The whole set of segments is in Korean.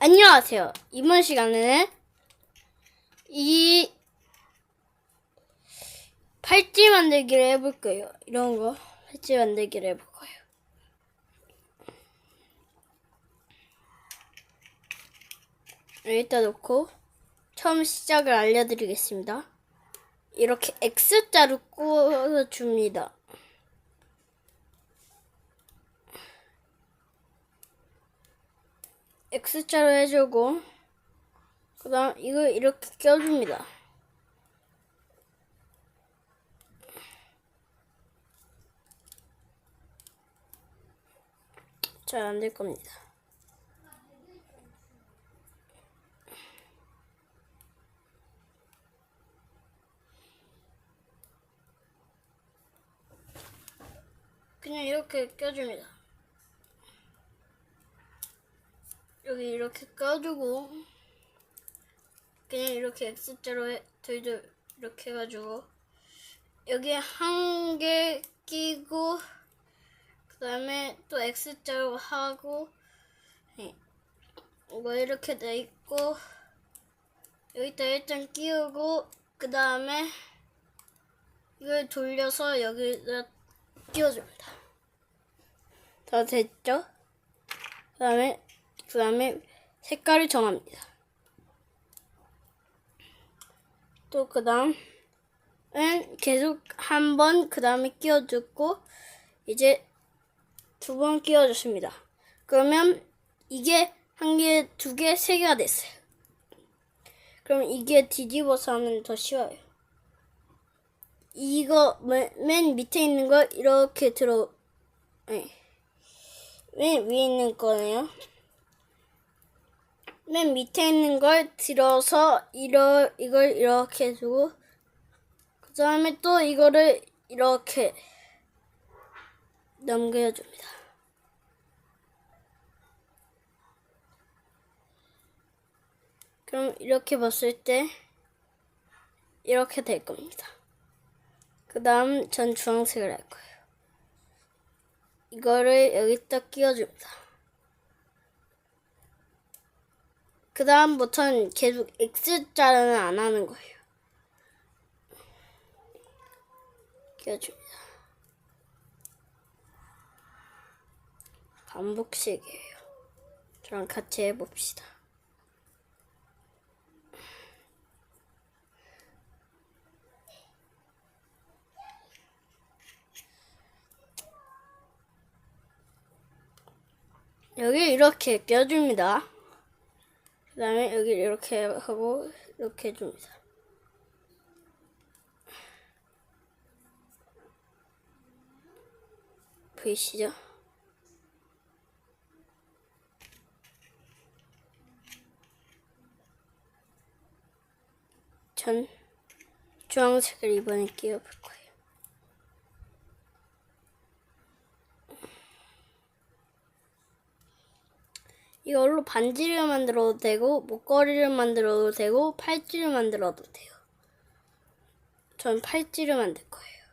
안녕하세요. 이번 시간에는 이 팔찌 만들기를 해볼 거예요. 이런 거 팔찌 만들기를 해볼 거예요. 여기다 놓고 처음 시작을 알려드리겠습니다. 이렇게 X자로 꽂아줍니다. X자로 해주고 그 다음 이걸 이렇게 껴줍니다. 잘 안 될 겁니다. 그냥 이렇게 껴줍니다. 여기 이렇게 껴주고 그냥 이렇게 X자로 해, 둘둘 이렇게 해가지고 여기 한 개 끼고 그 다음에 또 X자로 하고 네. 이거 이렇게 돼 있고 여기다 일단 끼우고 그 다음에 이걸 돌려서 여기다 끼워줍니다. 다 됐죠? 그 다음에 그 다음에 색깔을 정합니다. 또 그 다음은 계속 한 번 그 다음에 끼워주고 이제 두 번 끼워줬습니다. 그러면 이게 한 개, 두 개, 세 개가 됐어요. 그럼 이게 뒤집어서 하면 더 쉬워요. 이거 맨, 맨 밑에 있는 걸 이렇게 들어, 네. 맨 위에 있는 거네요. 맨 밑에 있는 걸 들어서 이러, 이걸 이렇게 해주고 그 다음에 또 이거를 이렇게 넘겨줍니다. 그럼 이렇게 봤을 때 이렇게 될 겁니다. 그 다음 전 주황색을 할 거예요. 이거를 여기다 끼워줍니다. 그 다음부터는 계속 X자는 안 하는 거예요. 끼워줍니다. 반복식이에요. 저랑 같이 해봅시다. 여기 이렇게 껴줍니다. 그 다음에 여기 이렇게 하고 이렇게 해줍니다. 보이시죠? 전 주황색을 이번에 끼워볼 거예요. 이걸로 반지를 만들어도 되고 목걸이를 만들어도 되고 팔찌를 만들어도 돼요. 전 팔찌를 만들 거예요.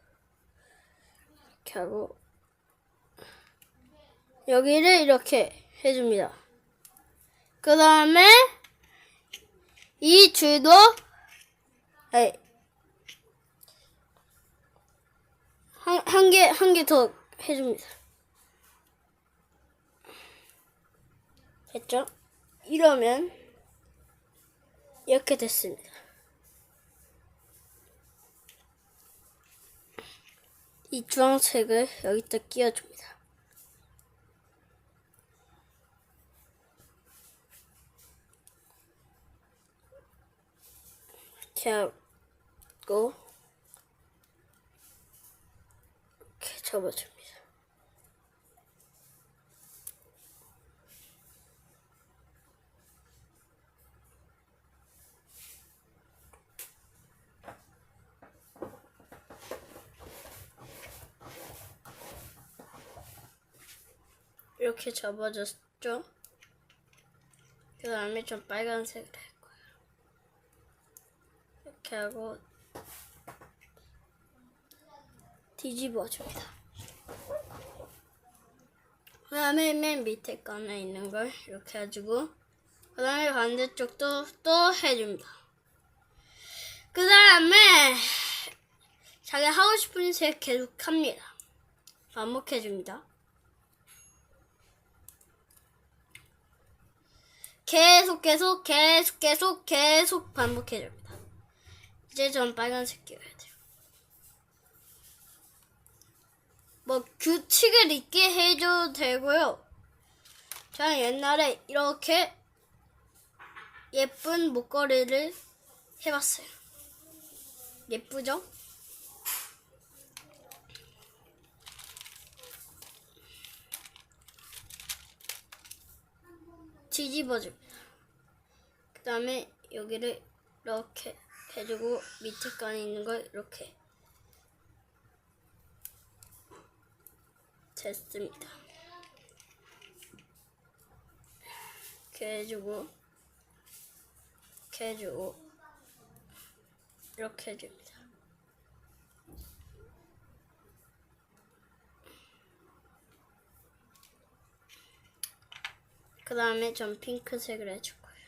이렇게 하고 여기를 이렇게 해줍니다. 그 다음에 이 줄도 한한 개 한 개 더 해줍니다. 됐죠? 이러면 이렇게 됐습니다. 이 주황색을 여기다 끼워줍니다. 이렇게 하고 이렇게 접어줍니다. 이렇게 접어졌죠? 그 다음에 좀 빨간색을 할 거예요. 이렇게 하고 뒤집어 줍니다. 그 다음에 맨 밑에 거는 있는 걸 이렇게 해주고 그 다음에 반대쪽도 또 해줍니다. 그 다음에 자기 하고 싶은 색 계속 합니다. 반복해줍니다. 계속 계속 계속 계속 계속 반복해줍니다. 이제 전 빨간색 끼워야 돼요. 뭐 규칙을 있게 해줘도 되고요. 저는 옛날에 이렇게 예쁜 목걸이를 해봤어요. 예쁘죠? 뒤집어줍니다. 그 다음에 여기를 이렇게 해주고 밑에 칸에 있는 걸 이렇게 됐습니다. 이렇게 해주고 이렇게 해주고 이렇게 해줍니다. 그 다음에 전 핑크색을 해줄 거예요.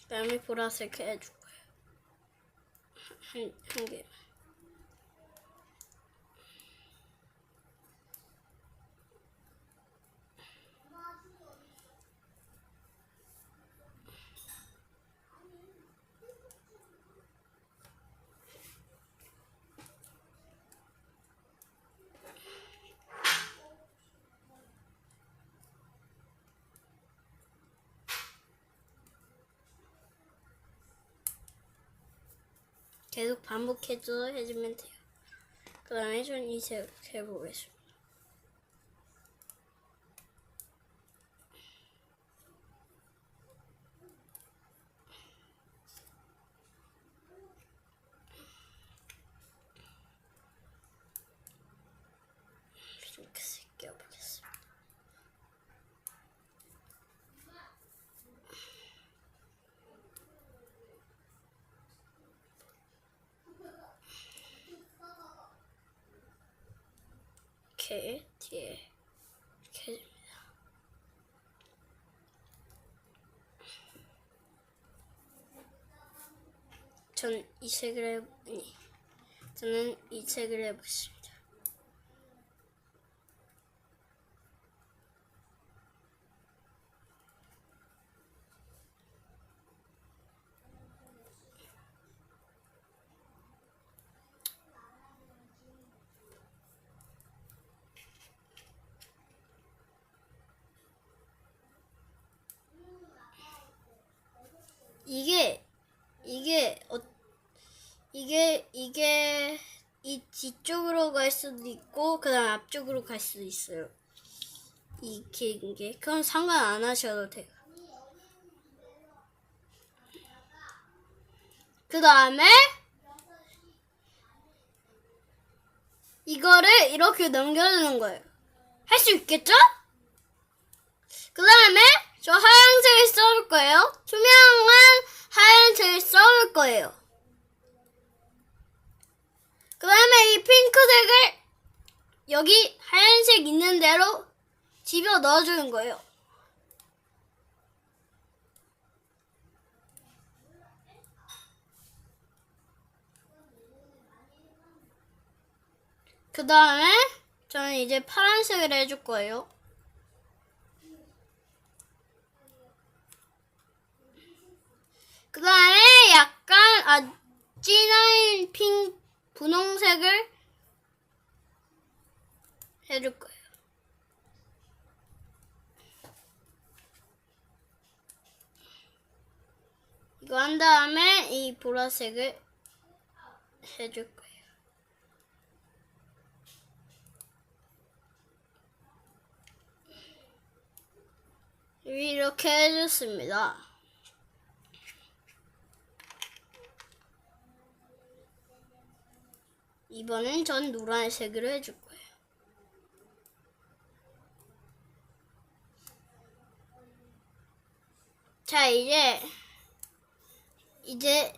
그 다음에 보라색 해줄 거예요. 한, 한 개. 계속 반복해줘 해주면 돼요. 그 다음에 전 이색 해보겠습니다. 핑크색 껴보겠습니다. 이렇게 뒤에 이렇게 해줍니다. 전이 색을 해, 아니, 저는 이 색을 해보겠습니다. 이게 이게 어 이게 이게 이 뒤쪽으로 갈 수도 있고 그다음 앞쪽으로 갈 수도 있어요. 이 긴 게 그럼 상관 안 하셔도 돼요. 그 다음에 이거를 이렇게 넘겨주는 거예요. 할 수 있겠죠? 그 다음에 저 하얀색을 써볼 거예요. 투명한 하얀색을 써볼 거예요. 그 다음에 이 핑크색을 여기 하얀색 있는 대로 집어 넣어주는 거예요. 그 다음에 저는 이제 파란색을 해줄 거예요. 그 다음에 약간 아, 진한 핑 분홍색을 해줄 거예요. 이거 한 다음에 이 보라색을 해줄 거예요. 이렇게 해줬습니다. 이번엔 전 노란색으로 해줄 거예요. 자, 이제, 이제,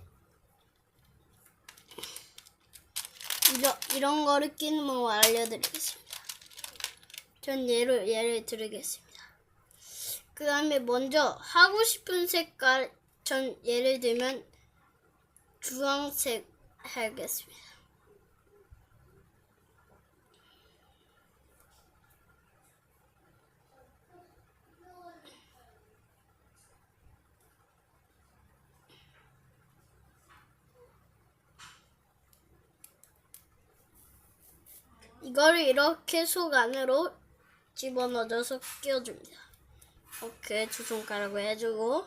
이러, 이런 거를 끼는 방법 알려드리겠습니다. 전 예를, 예를 드리겠습니다. 그 다음에 먼저 하고 싶은 색깔, 전 예를 들면 주황색 하겠습니다. 이거를 이렇게 속 안으로 집어넣어서 끼워줍니다. 이렇게 두 손가락을 해주고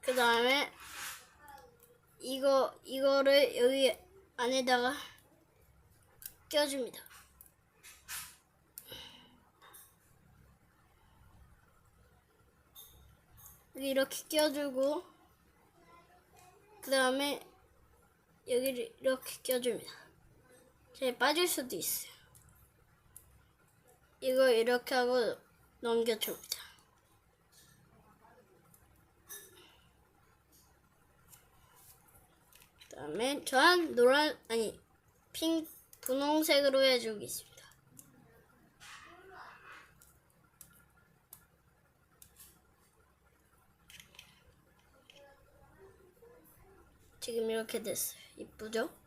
그 다음에 이거 이거를 여기 안에다가 껴줍니다. 여기 이렇게 껴주고 그 다음에 여기를 이렇게 껴줍니다. 잘 빠질 수도 있어요. 이거 이렇게 하고 넘겨줍니다. 그 다음에 저는 노란 아니 핑 분홍색으로 해주겠습니다. 지금 이렇게 됐어요. 이쁘죠?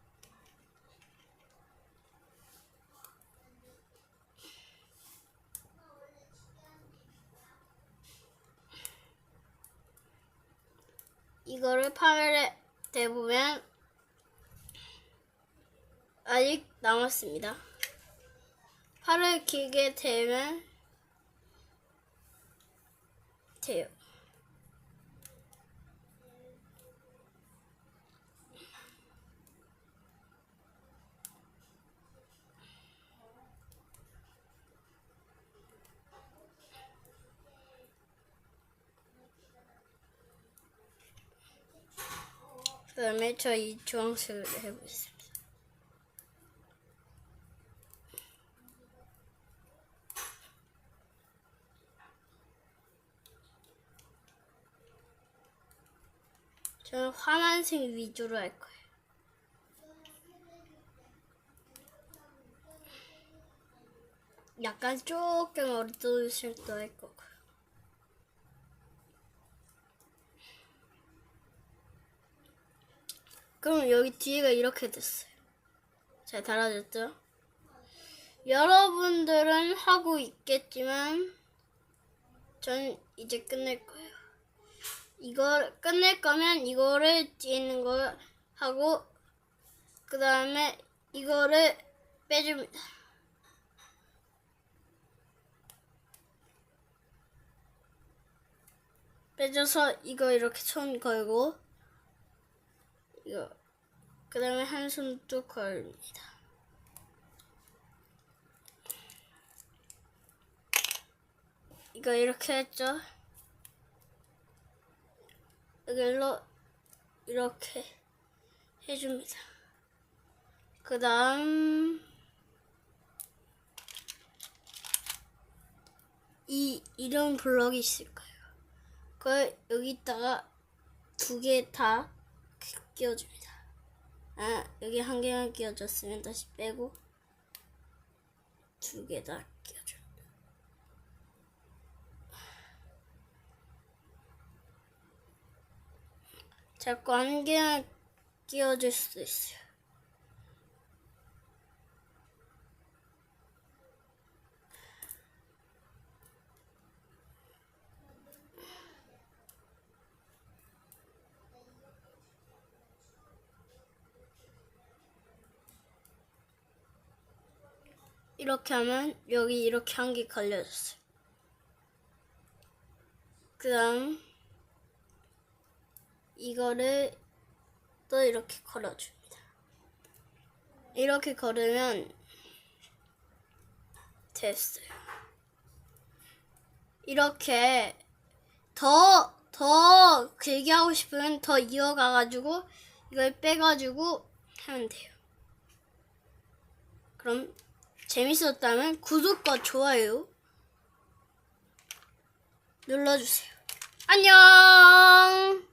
이거를 파멸에 대보면 아직 남았습니다. 팔을 길게 대면 돼요. 그 다음에 저 이 주황색을 해보겠습니다. 저는 화만색 위주로 할 거예요. 약간 조금 어두우실 수도 할 거고. 그럼 여기 뒤에가 이렇게 됐어요. 잘 달아졌죠? 여러분들은 하고 있겠지만, 전 이제 끝낼 거예요. 이걸 끝낼 거면 이거를 뒤에 있는 거 하고, 그 다음에 이거를 빼줍니다. 빼줘서 이거 이렇게 손 걸고, 이거 그 다음에 한손또 걸립니다. 이거 이렇게 했죠? 여기로 이렇게 해줍니다. 그 다음 이 이런 블럭이 있을 거예요. 그걸 여기다가 두 개 다 끼워줍니다. 아, 여기 한 개만 끼워줬으면 다시 빼고 두 개 다 끼워줍니다. 자꾸 한 개만 끼워줄 수도 있어요. 이렇게 하면 여기 이렇게 한 개 걸려졌어요. 그 다음 이거를 또 이렇게 걸어줍니다. 이렇게 걸으면 됐어요. 이렇게 더, 더 길게 하고 싶으면 더 이어가가지고 이걸 빼가지고 하면 돼요. 그럼 재밌었다면 구독과 좋아요 눌러주세요. 안녕!